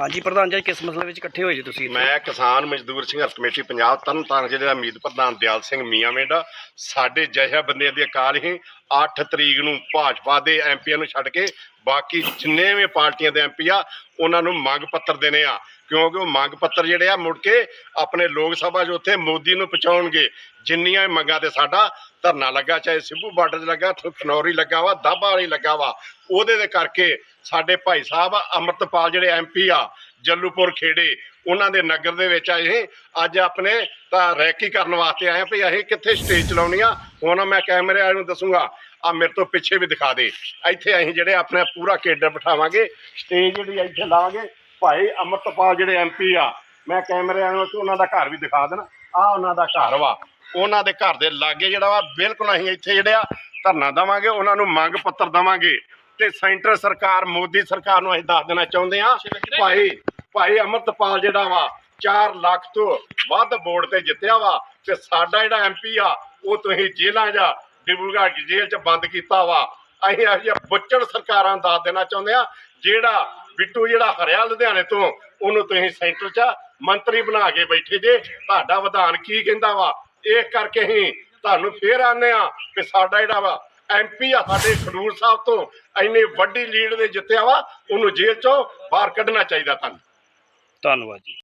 ਹਾਂਜੀ, ਪ੍ਰਧਾਨ ਜੀ ਕਿਸ ਮਸਲੇ ਵਿੱਚ ਇਕੱਠੇ ਹੋਏ ਜੀ ਤੁਸੀਂ ਮੈਂ ਕਿਸਾਨ ਮਜ਼ਦੂਰ ਸੰਘਰਸ਼ ਕਮੇਟੀ ਪੰਜਾਬ ਤਰਨਤਾਰਨ ਜ਼ਿਲ੍ਹੇ ਦਾ ਮੀਤ ਪ੍ਰਧਾਨ ਦਿਆਲ ਸਿੰਘ ਮੀਆਂਵੇਂਡਾ ਸਾਡੇ ਜਹਿਆ ਬੰਦਿਆਂ ਦੀ ਅਕਾਲ ਹੀ 8 ਤਰੀਕ ਨੂੰ ਭਾਜਪਾ ਦੇ ਐਮਪੀਆਂ ਨੂੰ ਛੱਡ ਕੇ ਬਾਕੀ ਜਿੰਨੇ ਵੀ ਪਾਰਟੀਆਂ ਦੇ ਐਮਪੀ ਆ, ਉਹਨਾਂ ਨੂੰ ਮੰਗ ਪੱਤਰ ਦੇਣੇ ਆ। ਕਿਉਂਕਿ ਉਹ ਮੰਗ ਪੱਤਰ ਜਿਹੜੇ ਆ, ਮੁੜ ਕੇ ਆਪਣੇ ਲੋਕ ਸਭਾ 'ਚ ਉੱਥੇ ਮੋਦੀ ਨੂੰ ਪਹੁੰਚਾਉਣਗੇ। ਜਿੰਨੀਆਂ ਵੀ ਮੰਗਾਂ ਤੇ ਸਾਡਾ ਧਰਨਾ ਲੱਗਾ, ਚਾਹੇ ਸਿੱਧੂ ਬਾਰਡਰ 'ਚ ਲੱਗਾ ਖਨੌਰੀ ਲੱਗਾ ਵਾ ਦਾਬਾ ਵਾਲੀ ਲੱਗਾ ਵਾ, ਉਹਦੇ ਦੇ ਕਰਕੇ ਸਾਡੇ ਭਾਈ ਸਾਹਿਬ ਅਮਰਤਪਾਲ ਜਿਹੜੇ ਐਮਪੀ ਆ, ਜੱਲੂਪੁਰ ਖੇੜੇ, ਉਹਨਾਂ ਦੇ ਨਗਰ ਦੇ ਵਿੱਚ ਆਏ ਅੱਜ ਆਪਣੇ ਤਾਂ ਰੈਕੀ ਕਰਨ ਵਾਸਤੇ ਆਏ ਆ ਵੀ ਅਸੀਂ ਕਿੱਥੇ ਸਟੇਜ ਚਲਾਉਣੀ ਆ ਹੁਣ ਮੈਂ ਕੈਮਰੇ ਵਾਲੇ ਨੂੰ ਦੱਸੂਗਾ ਆ ਮੇਰੇ ਤੋਂ ਪਿੱਛੇ ਵੀ ਦਿਖਾ ਦੇ। ਇੱਥੇ ਅਸੀਂ ਜਿਹੜੇ ਆਪਣਾ ਪੂਰਾ ਕੇਡਰ ਬਿਠਾਵਾਂਗੇ ਸਟੇਜ ਜਿਹੜੀ ਇੱਥੇ ਲਾਵਾਂਗੇ। ਭਾਈ ਅਮਰਤਪਾਲ ਜਿਹੜੇ ਐਮਪੀ ਆ, ਮੈਂ ਕੈਮਰੇ ਵਾਲੇ ਨੂੰ ਉਹਨਾਂ ਦਾ ਘਰ ਵੀ ਦਿਖਾ ਦੇਣਾ। ਆ ਉਹਨਾਂ ਦਾ ਘਰ ਵਾ। ਉਹਨਾਂ ਦੇ ਘਰ ਦੇ ਲਾਗੇ ਜਿਹੜਾ ਵਾ, ਬਿਲਕੁਲ ਅਸੀਂ ਇੱਥੇ ਜਿਹੜੇ ਆ, ਧਰਨਾ ਦੇਵਾਂਗੇ, ਉਹਨਾਂ ਨੂੰ ਮੰਗ ਪੱਤਰ ਦੇਵਾਂਗੇ। ਤੇ ਸੈਂਟਰ ਸਰਕਾਰ, ਮੋਦੀ ਸਰਕਾਰ ਨੂੰ ਅਸੀਂ ਦੱਸ ਦੇਣਾ ਚਾਹੁੰਦੇ ਆ, ਭਾਈ ਭਾਈ ਅਮਰਤਪਾਲ ਜਿਹੜਾ ਵਾ 4 ਲੱਖ ਤੋਂ ਵੱਧ ਵੋਟ ਤੇ ਜਿੱਤਿਆ ਵਾ। ਤੇ ਸਾਡਾ ਜਿਹੜਾ ਐਮਪੀ ਆ ਉਹ ਤੁਸੀਂ ਜੇਲ੍ਹਾਂ ਜਾਂ ਡਿਬਰੂਗੜ੍ਹ ਜੇਲ੍ਹ 'ਚ ਬੰਦ ਕੀਤਾ ਵਾ। ਅਸੀਂ ਇਹੋ ਜਿਹੀਆਂ ਬੁੱਚੜ ਸਰਕਾਰਾਂ ਨੂੰ ਦੱਸ ਦੇਣਾ ਚਾਹੁੰਦੇ ਆ ਜਿਹੜਾ ਬਿੱਟੂ, ਜਿਹੜਾ ਹਰਿਆ ਲੁਧਿਆਣੇ ਤੋਂ, ਉਹਨੂੰ ਤੁਸੀਂ ਸੈਂਟਰ 'ਚ ਮੰਤਰੀ ਬਣਾ ਕੇ ਬੈਠੇ ਜੇ। ਤੁਹਾਡਾ ਵਿਧਾਨ ਕੀ ਕਹਿੰਦਾ ਵਾ? ਇਹ ਕਰਕੇ ਹੀ ਤੁਹਾਨੂੰ ਫੇਰ ਆਨੇ ਆ ਕਿ ਸਾਡਾ ਜਿਹੜਾ ਵਾ ਐਮਪੀ ਆ ਸਾਡੇ ਖਡੂਰ ਸਾਹਿਬ ਤੋਂ ਇੰਨੀ ਵੱਡੀ ਲੀਡ ਦੇ ਜਿੱਤਿਆ ਵਾ, ਉਹਨੂੰ ਜੇਲ੍ਹ ਚੋਂ ਬਾਹਰ ਕੱਢਣਾ ਚਾਹੀਦਾ ਤੁਹਾਨੂੰ। ਧੰਨਵਾਦ ਜੀ।